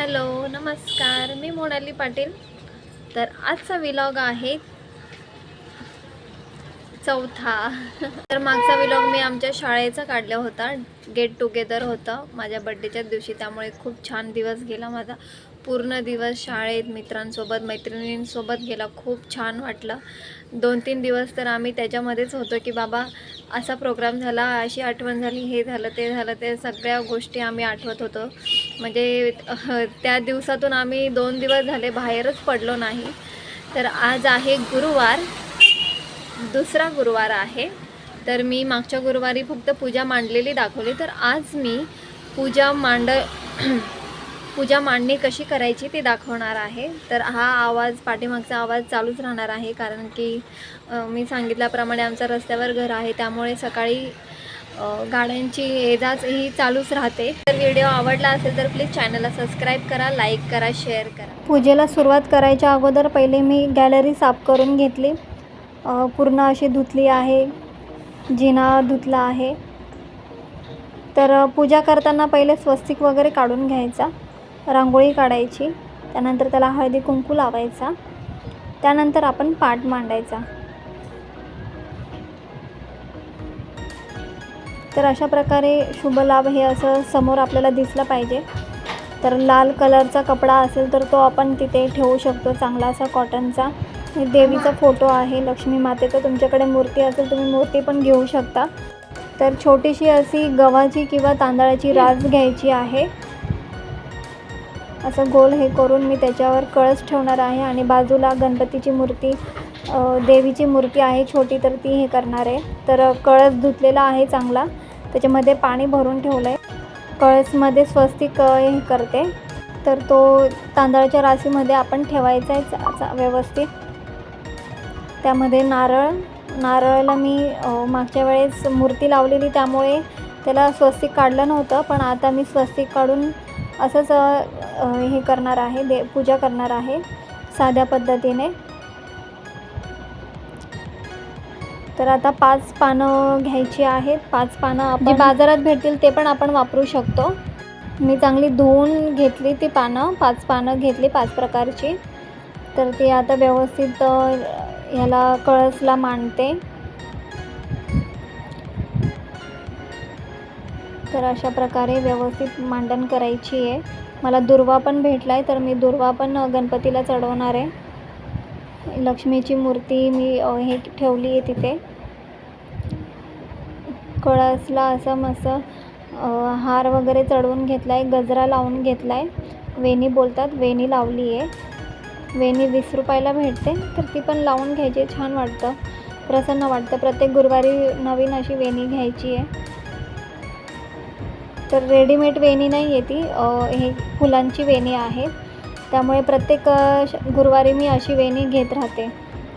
Hello नमस्कार. मी मोनाली पाटील. तर आजचा विलॉग आहे चौथा. तर मागचा विलॉग मी आमच्या शाळेचा काढला होता. गेट टुगेदर होतं. माझ्या बड्डेच्याच दिवशी. त्यामुळे खूप छान दिवस गेला माझा. पूर्ण दिवस शाळेत मित्रांसोबत मैत्रिणींसोबत गेला. खूप छान वाटलं. दोन तीन दिवस तर आम्ही त्याच्यामध्येच होतो की बाबा असा प्रोग्राम झाला अशी आठवण झाली हे झालं ते झालं ते सगळ्या गोष्टी आम्ही आठवत होतो. म्हणजे त्या दिवसातून आम्ही दोन दिवस झाले बाहेरच पडलो नाही. तर आज आहे गुरुवार. दुसरा गुरुवार आहे. तर मी मागच्या गुरुवारी फक्त पूजा मांडलेली दाखवली. तर आज मी पूजा मांड पूजा मांडणी कशी करायची ते दाखवणार आहे. तर हा आवाज पाठीमागचा आवाज चालूच राहणार आहे कारण की मी सांगितल्याप्रमाणे आमचं रस्त्यावर घर आहे त्यामुळे सकाळी गाड्यांची येजाच ही चालूच राहते. तर व्हिडिओ आवडला असेल तर प्लीज चॅनलला सबस्क्राईब करा लाईक करा शेअर करा. पूजेला सुरुवात करायच्या अगोदर पहिले मी गॅलरी साफ करून घेतली. पूर्ण अशी धुतली आहे जिना धुतला आहे. तर पूजा करताना पहिले स्वस्तिक वगैरे काढून घ्यायचा. रांगोळी काढायची त्यानंतर त्याला हळदी कुंकू लावायचा त्यानंतर आपण पाट मांडायचा. तर अशा प्रकारे शुभ लाभ हे असं समोर आपल्याला दिसलं पाहिजे. तर लाल कलरचा कपडा असेल तर तो आपण तिथे ठेवू शकतो चांगला असा कॉटनचा. हे देवीचा फोटो आहे लक्ष्मी मातेचा. तुमच्याकडे मूर्ती असेल तुम्ही मूर्ती पण घेऊ शकता. तर छोटीशी अशी गव्हाची किंवा तांदळाची रास घ्यायची आहे. असं गोल हे करून मी त्याच्यावर कळस ठेवणार आहे आणि बाजूला गणपतीची मूर्ती देवीची मूर्ती आहे छोटी तर ती हे करणार आहे. तर कळस धुतलेला आहे चांगला. त्याच्यामध्ये पाणी भरून ठेवलं आहे कळसमध्ये स्वस्तिक हे करते. तर तो तांदळाच्या राशीमध्ये आपण ठेवायचा आहे व्यवस्थित. त्यामध्ये नारळ नारळाला मी मागच्या वेळेस मूर्ती लावलेली त्यामुळे त्याला स्वस्तिक काढलं नव्हतं पण आता मी स्वस्तिक काढून असंच हे करणार आहे दे पूजा करणार आहे साध्या पद्धतीने. तर आता पाच पानं घ्यायची आहेत. पाच पानं आपण बाजारात भेटतील ते पण आपण वापरू शकतो. मी चांगली धुवून घेतली ती पानं पाच पानं घेतली पाच प्रकारची. तर ती आता व्यवस्थित ह्याला कळसला मांडते. तर अशा प्रकारे व्यवस्थित मांडण करायची आहे. मला दुर्वा पण भेटला आहे तर मी दुर्वा पण गणपतीला चढवणार आहे. लक्ष्मीची मूर्ती मी हे ठेवली आहे तिथे. कळसला असं मस्त हार वगैरे चढवून घेतला आहे गजरा लावून घेतला आहे वेणी बोलतात वेणी लावली आहे. वेणी वीस रुपयाला भेटते तर ती पण लावून घ्यायची छान वाटतं. प्रसन्न वाटतं प्रत्येक गुरुवारी नवीन अशी वेणी घ्यायची आहे. तर रेडीमेड वेणी नाही आहे ती हे फुलांची वेणी आहे त्यामुळे प्रत्येक श- गुरुवारी मी अशी वेणी घेत राहते.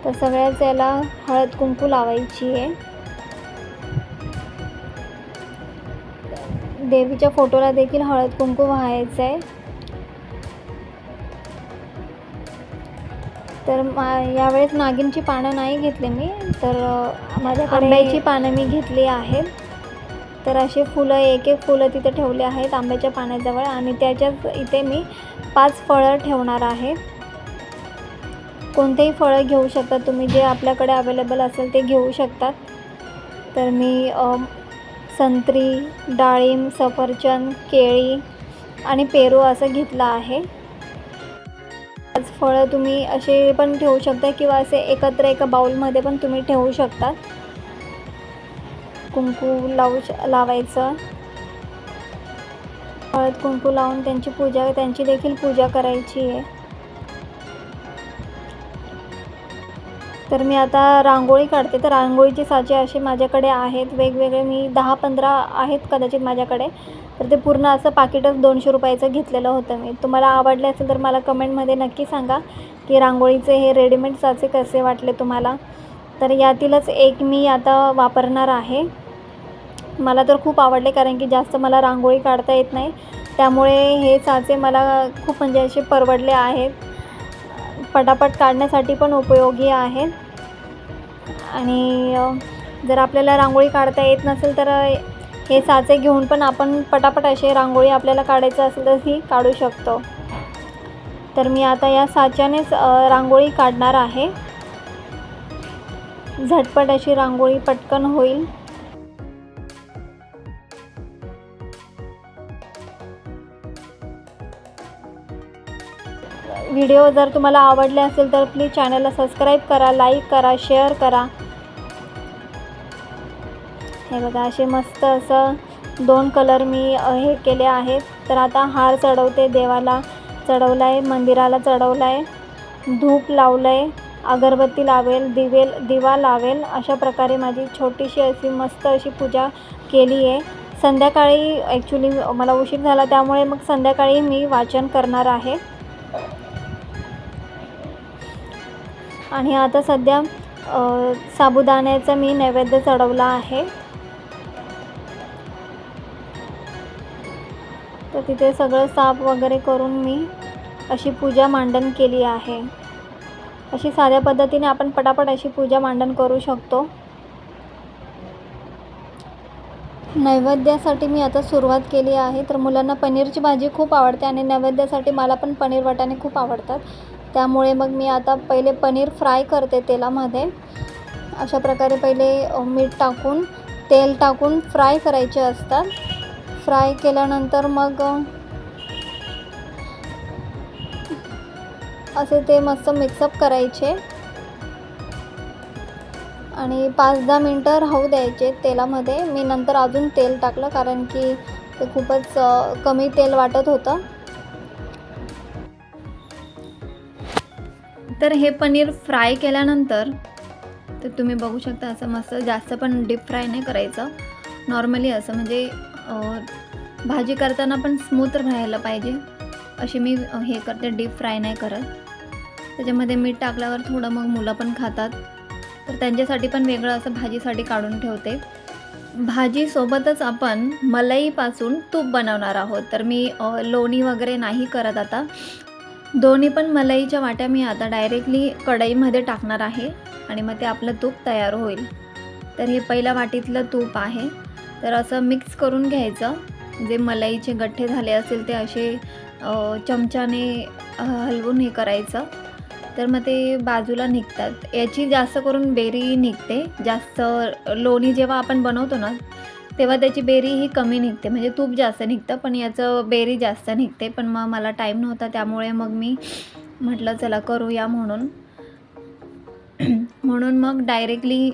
तर सगळ्याच याला हळद कुंकू लावायची आहे. देवीच्या फोटोला देखील हळद कुंकू व्हायचं आहे तर मा यावेळेस नागिनची पानं नाही घेतली मी. तर माझ्या आंब्याची पानं मी घेतली आहेत. तर असे फुलं एक एक फुलं तिथे ठेवले आहेत आंब्याच्या पाण्याजवळ आणि त्याच्याच इथे मी पाच फळं ठेवणार आहे. कोणतेही फळं घेऊ शकता तुम्ही जे आपल्याकडे अवेलेबल असेल ते घेऊ शकतात. तर मी संत्री डाळिंब सफरचंद केळी आणि पेरू असं घेतलं आहे. पाच फळं तुम्ही असे पण ठेवू शकता किंवा असे एकत्र एका बाऊलमध्ये पण तुम्ही ठेवू शकतात कुंकू लावू लावायचं. हळद कुंकू लावून त्यांची पूजा त्यांची देखील पूजा करायची आहे. तर मी आता रांगोळी काढते. तर रांगोळीचे साचे असे माझ्याकडे आहेत. वेगवेगळे मी दहा पंधरा आहेत कदाचित माझ्याकडे. तर ते पूर्ण असं पाकिटच दोनशे रुपयाचं घेतलेलं होतं मी. तुम्हाला आवडले असेल तर मला कमेंटमध्ये नक्की सांगा की रांगोळीचे हे रेडीमेड साचे कसे वाटले तुम्हाला. तर यातीलच एक मी आता वापरणार आहे. मला तर खूप आवडले कारण की जास्त मला रांगोळी काढता येत नाही. त्यामुळे हे साचे मला खूप म्हणजे असे परवडले आहेत. पटापट काढण्यासाठी पण उपयोगी आहेत. आणि जर आपल्याला रांगोळी काढता येत नसेल तर हे साचे घेऊन पण आपण पटापट असे रांगोळी आपल्याला काढायचं असेल तर ही काढू शकतो. तर मी आता या साच्यानेच रांगोळी काढणार आहे. झटपट अशी रांगोळी पटकन होईल. व्हिडिओ जर तुम्हाला आवडले असेल तर प्लीज चॅनलला सबस्क्राईब करा लाईक करा शेअर करा. हे बघा असे मस्त असं दोन कलर मी हे केले आहेत. तर आता हार चढवते देवाला चढवला आहे मंदिराला चढवला आहे धूप लावलं आहे अगरबत्ती लावेल दिवेल दिवा लावेल. अशा प्रकारे माझी छोटीशी अशी मस्त अशी पूजा केली आहे. संध्याकाळी ॲक्च्युली मला उशीर झाला त्यामुळे मग संध्याकाळी मी वाचन करणार आहे. आणि आता सध्या साबुदाण्याचा मी नैवेद्य चढवला आहे. तर तिथे सगळं साफ वगैरे करून मी अशी पूजा मांडण केली आहे. अशी साध्या पद्धतीने आपण पटापट अशी पूजा मांडण करू शकतो. नैवेद्यासाठी मी आता सुरुवात केली आहे. तर मुलांना पनीरची भाजी खूप आवडते आणि नैवेद्यासाठी मला पण पनीर वाटाणे खूप आवडतात. त्यामुळे मग मी आता पहिले पनीर फ्राय करते तेलामध्ये. अशा प्रकारे पहिले मीठ टाकून तेल टाकून फ्राय करायचे असतात. फ्राय केल्यानंतर मग असे ते मस्त मिक्सअप करायचे. आणि पाच दहा मिनटं राहू द्यायचे तेलामध्ये. मी नंतर अजून तेल टाकलं कारण की ते खूपच कमी तेल वाटत होतं. तर हे पनीर फ्राय केल्यानंतर तर तुम्ही बघू शकता असं मस्त जास्त पण डीप फ्राय नाही करायचं. नॉर्मली असं म्हणजे भाजी करताना पण स्मूथ राहायला पाहिजे. अशी मी हे करते डीप फ्राय नाही करत. त्याच्यामध्ये मीठ टाकल्यावर थोडं मग मुलं पण खातात. तर त्यांच्यासाठी पण वेगळं असं भाजीसाठी काढून ठेवते. भाजीसोबतच आपण मलईपासून तूप बनवणार आहोत. तर मी लोणी वगैरे नाही करत आता. दोन्ही पण मलईच्या वाट्या मी आता डायरेक्टली कढईमध्ये टाकणार आहे आणि मग ते आपलं तूप तयार होईल. तर हे पहिल्या वाटीतलं तूप आहे. तर असं मिक्स करून घ्यायचं. जे मलईचे गठ्ठे झाले असेल ते असे चमच्याने हलवून हे करायचं. तर मग ते बाजूला निघतात. याची जास्त करून बेरी निघते. जास्त लोणी जेव्हा आपण बनवतो ना तेव्हा त्याची बेरी ही कमी निघते. म्हणजे तूप जास्त निघतं पण याचं बेरी जास्त निघते. पण मग मला टाईम नव्हता त्यामुळे मग मी म्हटलं चला करूया म्हणून. म्हणून मग डायरेक्टली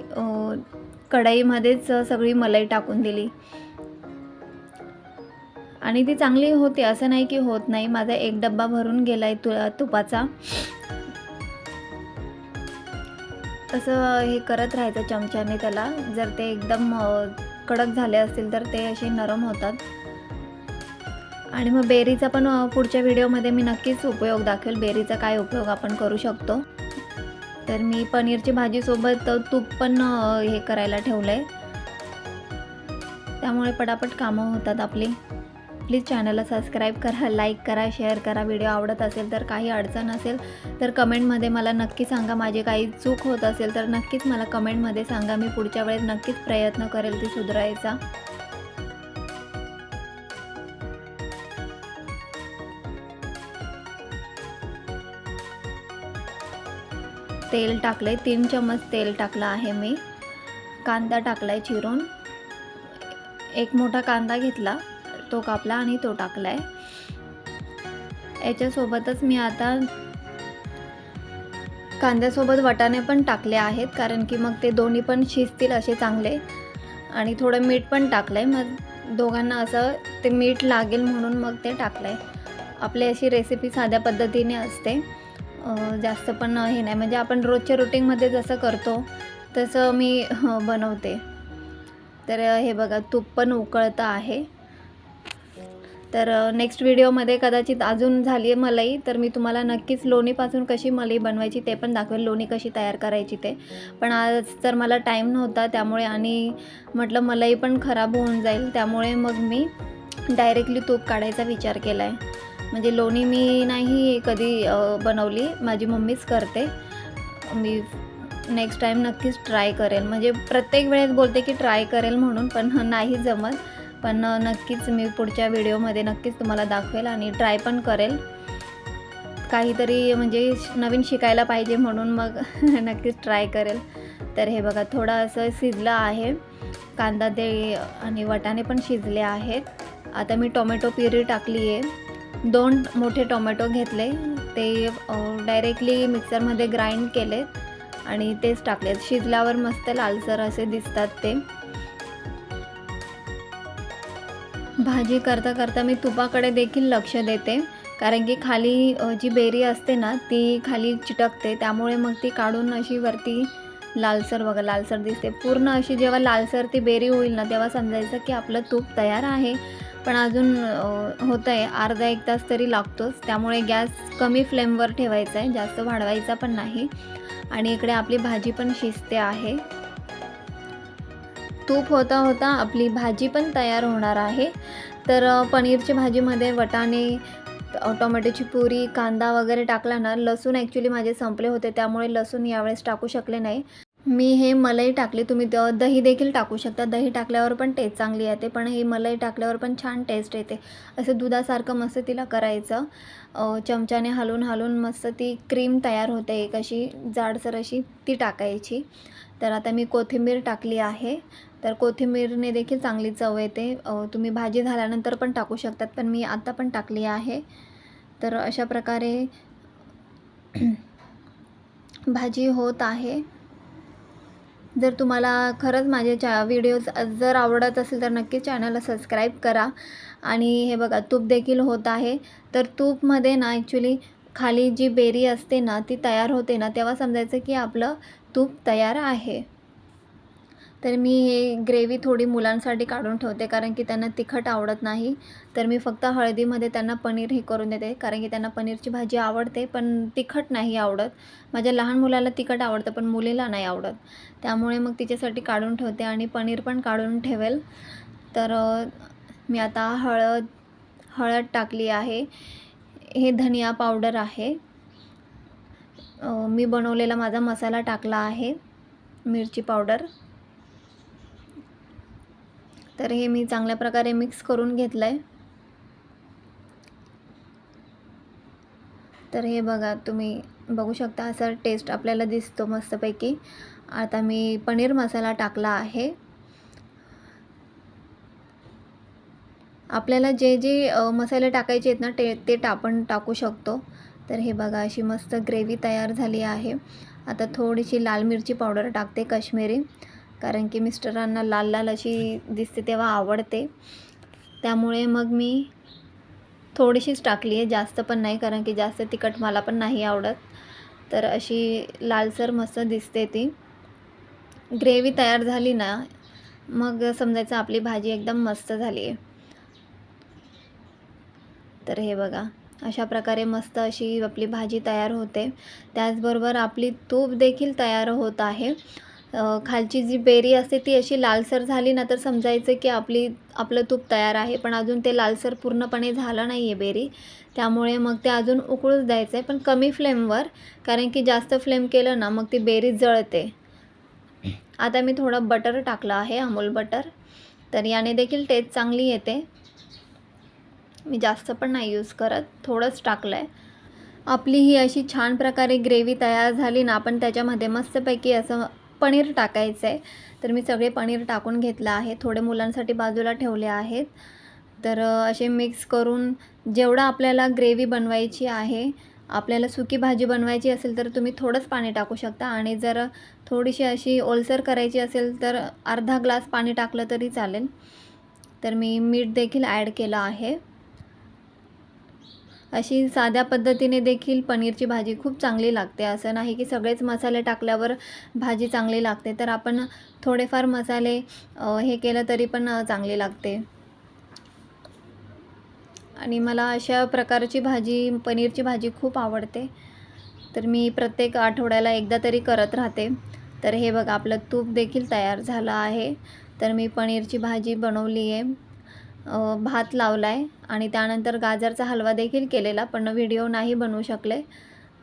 कढईमध्येच सगळी मलाई टाकून दिली. आणि ती चांगली होते. असं नाही की होत नाही. माझा एक डब्बा भरून गेला आहे तु तुपाचा. तसं हे करत राहायचं चमच्याने त्याला. जर ते एकदम कडक झाले असतील तर ते असे नरम होतात. आणि मग बेरीचा पण पुढच्या व्हिडिओमध्ये मी नक्कीच उपयोग दाखवेल. बेरीचा काय उपयोग आपण करू शकतो. तर मी पनीरची भाजीसोबत तूप पण हे करायला ठेवलं आहे त्यामुळे पटापट कामं होतात आपली. प्लीज चॅनलला सबस्क्राईब करा लाईक करा शेअर करा. व्हिडिओ आवडत असेल तर काही अडचण असेल तर कमेंटमध्ये मला नक्की सांगा. माझी काही चूक होत असेल तर नक्कीच मला कमेंटमध्ये सांगा. मी पुढच्या वेळेस नक्कीच प्रयत्न करेल ती सुधारायचा. तेल टाकले तीन चम्मच तेल टाकलं आहे मी. कांदा टाकला आहे चिरून. एक मोठा कांदा घेतला. तो कापला आणि तो टाकला आहे याच्यासोबतच मी आता कांद्यासोबत वाटाणे पण टाकले आहेत कारण की मग ते दोन्ही पण शिजतील असे चांगले. आणि थोडं मीठ पण टाकलं आहे मग दोघांना असं ते मीठ लागेल म्हणून मग ते टाकलं आहे आपली अशी रेसिपी साध्या पद्धतीने असते. जास्त पण हे नाही म्हणजे आपण रोजच्या रुटीनमध्ये जसं करतो तसं मी हं, बनवते. तर हे बघा तूप पण उकळतं आहे. तर नेक्स्ट व्हिडिओमध्ये कदाचित अजून झाली आहे मलाई तर मी तुम्हाला नक्कीच लोणीपासून कशी मलाई बनवायची ते पण दाखवेल लोणी कशी तयार करायची ते. पण आज तर मला टाईम नव्हता त्यामुळे आणि म्हटलं मलाई पण खराब होऊन जाईल त्यामुळे मग मी डायरेक्टली तूप काढायचा विचार केला आहे म्हणजे लोणी मी नाही कधी बनवली माझी मम्मीच करते. मी नेक्स्ट टाईम नक्कीच ट्राय करेल म्हणजे प्रत्येक वेळेस बोलते की ट्राय करेल म्हणून पण नाही जमत. पण नक्कीच मी पुढच्या व्हिडिओमध्ये नक्कीच तुम्हाला दाखवेल आणि ट्राय पण करेल. काहीतरी म्हणजे श- नवीन शिकायला पाहिजे म्हणून मग नक्कीच ट्राय करेल. तर हे बघा थोडं असं शिजलं आहे. कांदा ते आणि वटाणे पण शिजले आहेत. आता मी टोमॅटो प्युरी टाकली आहे. दोन मोठे टोमॅटो घेतले. ते डायरेक्टली मिक्सरमध्ये ग्राइंड केले आणि तेच टाकले शिजल्यावर मस्त लालसर असे दिसतात ते. भाजी करता करता मी तुपाकडे देखील लक्ष देते. कारण की खाली जी बेरी असते ना ती खाली चिटकते. त्यामुळे मग ती काढून अशी वरती लालसर बघा लालसर दिसते. पूर्ण अशी जेव्हा लालसर ती बेरी होईल ना तेव्हा समजायचं की आपलं तूप तयार आहे. पण अजून होतं आहे अर्धा एक तास तरी लागतोच. त्यामुळे गॅस कमी फ्लेमवर ठेवायचा आहे. जास्त वाढवायचा पण नाही. आणि इकडे आपली भाजी पण शिजते आहे. तूप होता होता आपली भाजी पण तयार होणार आहे. तर पनीरची भाजीमध्ये वटाणे टोमॅटोची पुरी कांदा वगैरे टाकला ना लसूण ॲक्च्युली माझे संपले होते त्यामुळे लसूण यावेळेस टाकू शकले नाही. मी हे मलाई टाकली तुम्ही द दही देखील टाकू शकता. दही टाकल्यावर पण टेस्ट चांगली येते पण हे मलाई टाकल्यावर पण छान टेस्ट येते. असं दुधासारखं मस्त तिला करायचं. चमच्याने हलवून हलवून मस्त ती क्रीम तयार होते एक अशी जाडसर अशी ती टाकायची. तर आता मी कोथिंबीर टाकली आहे. तर कोथिंबीरने देखील चांगली चव येते. तुम्ही भाजी झाल्यानंतर पण टाकू शकतात पण मी आत्ता पण टाकली आहे. तर अशा प्रकारे भाजी होत आहे. जर तुम्हाला खरंच माझे चा व्हिडिओज जर आवडत असेल तर नक्की चॅनलला सबस्क्राईब करा. आणि हे बघा तूप देखील होत आहे. तर तूपमध्ये ना ॲक्च्युली खाली जी बेरी असते ना ती तयार होते ना तेव्हा समजायचं की आपलं तूप तयार आहे. तर मी हे ग्रेव्ही थोडी मुलांसाठी काढून ठेवते कारण की त्यांना तिखट आवडत नाही. तर मी फक्त हळदीमध्ये त्यांना पनीर हे करून देते कारण की त्यांना पनीरची भाजी आवडते पण तिखट नाही आवडत. माझ्या लहान मुलाला तिखट आवडतं पण मुलीला नाही आवडत. त्यामुळे मग तिच्यासाठी काढून ठेवते आणि पनीर पण काढून ठेवेल. तर मी आता हळद हळद टाकली आहे. हे धनिया पावडर आहे. मी बनवलेला माझा मसाला टाकला आहे मिरची पावडर. तर हे मी चांगल्या प्रकारे मिक्स करून घेतलं आहे तर हे बघा तुम्ही बघू शकता असा टेस्ट आपल्याला दिसतो मस्तपैकी. आता मी पनीर मसाला टाकला आहे. आपल्याला जे जे मसाले टाकायचे आहेत ना ते ते आपण टाकू शकतो. तर हे बघा अशी मस्त ग्रेव्ही तयार झाली आहे. आता थोडीशी लाल मिरची पावडर टाकते काश्मीरी. कारण की मिस्टरांना लाल लाल अशी दिसते तेव्हा आवडते. त्यामुळे मग मी थोडीशीच टाकली आहे. जास्त पण नाही कारण की जास्त तिखट मला पण नाही आवडत. तर अशी लालसर मस्त दिसते ती. ग्रेव्ही तयार झाली ना मग समजायचं आपली भाजी एकदम मस्त झाली आहे. तर हे बघा अशा प्रकारे मस्त अशी आपली भाजी तयार होते. त्याचबरोबर आपली तूप देखील तयार होत आहे. खालची जी बेरी असते ती अशी लालसर झाली ना तर समजायचं की आपली आपलं तूप तयार आहे पण अजून ते लालसर पूर्णपणे झालं नाही आहे बेरी. त्यामुळे मग ते अजून उकळूच द्यायचं आहे पण कमी फ्लेमवर कारण की जास्त फ्लेम केलं ना मग ती बेरी जळते. आता मी थोडं बटर टाकलं आहे अमूल बटर. तर याने देखील टेस्ट चांगली येते. मी जास्त पण नाही यूज करत थोडंच टाकलं आहे आपली ही अशी छान प्रकारे ग्रेव्ही तयार झाली ना आपण त्याच्यामध्ये मस्तपैकी असं पनीर टाकायचं आहे. तर मी सगळे पनीर टाकून घेतलं आहे. थोडे मुलांसाठी बाजूला ठेवले आहेत. तर असे मिक्स करून जेवढं आपल्याला ग्रेव्ही बनवायची आहे आपल्याला सुकी भाजी बनवायची असेल तर तुम्ही थोडंच पाणी टाकू शकता. आणि जर थोडीशी अशी ओलसर करायची असेल तर अर्धा ग्लास पाणी टाकलं तरी चालेल. तर मी मीठ देखील ॲड केलं आहे. अशी साध्या पद्धतीने देखील पनीरची भाजी खूप चांगली लागते. असं नाही की सगळेच मसाले टाकल्यावर भाजी चांगली लागते. तर आपण थोडेफार मसाले हे केलं तरी पण चांगली लागते. आणि मला अशा प्रकारची भाजी पनीरची भाजी खूप आवडते. तर मी प्रत्येक आठवड्याला एकदा तरी करत राहते. तर हे बघा आपलं तूप देखील तयार झालं आहे. तर मी पनीरची भाजी बनवली आहे. भात लावला आहे आणि त्यानंतर गाजरचा हलवा देखील केलेला पण व्हिडिओ नाही बनवू शकले.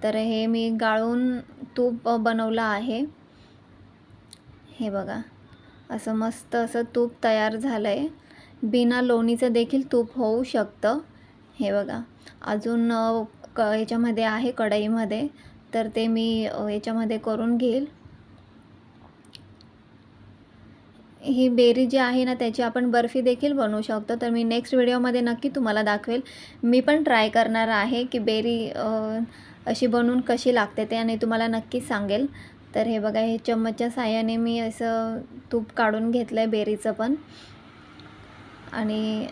तर हे मी गाळून तूप बनवलं आहे. हे बघा असं मस्त असं तूप तयार झालं आहे बिना लोणीचं देखील तूप होऊ शकतं. हे बघा अजून क याच्यामध्ये आहे कढईमध्ये. तर ते मी याच्यामध्ये करून घेईल. ही बेरी जी आहे ना त्याची आपण बर्फी देखील बनवू शकतो. तर मी नेक्स्ट व्हिडिओमध्ये नक्की तुम्हाला दाखवेल. मी पण ट्राय करणार आहे की बेरी अशी बनवून कशी लागते ते आणि तुम्हाला नक्कीच सांगेल. तर हे बघा हे चम्मचच्या साह्याने मी असं तूप काढून घेतलं आहे बेरीचं पण. आणि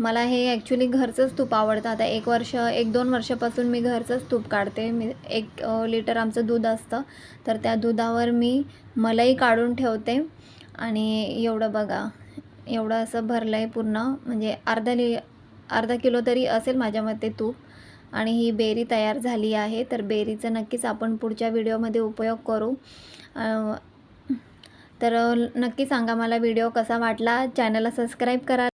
मला हे ॲक्च्युली घरचंच तूप आवडतं. आता एक वर्ष एक दोन वर्षापासून मी घरचंच तूप काढते. मी एक लिटर आमचं दूध असतं. तर त्या दुधावर मी मलाई काढून ठेवते. आणि एवढं बघा एवढं असं भरलं आहे पूर्ण. म्हणजे अर्धा लि अर्धा किलो तरी असेल माझ्या मते तूप. आणि ही बेरी तयार झाली आहे. तर बेरीचा नक्कीच आपण पुढच्या व्हिडिओमध्ये उपयोग करू. तर नक्की सांगा मला व्हिडिओ कसा वाटला? चॅनलला सबस्क्राईब करा.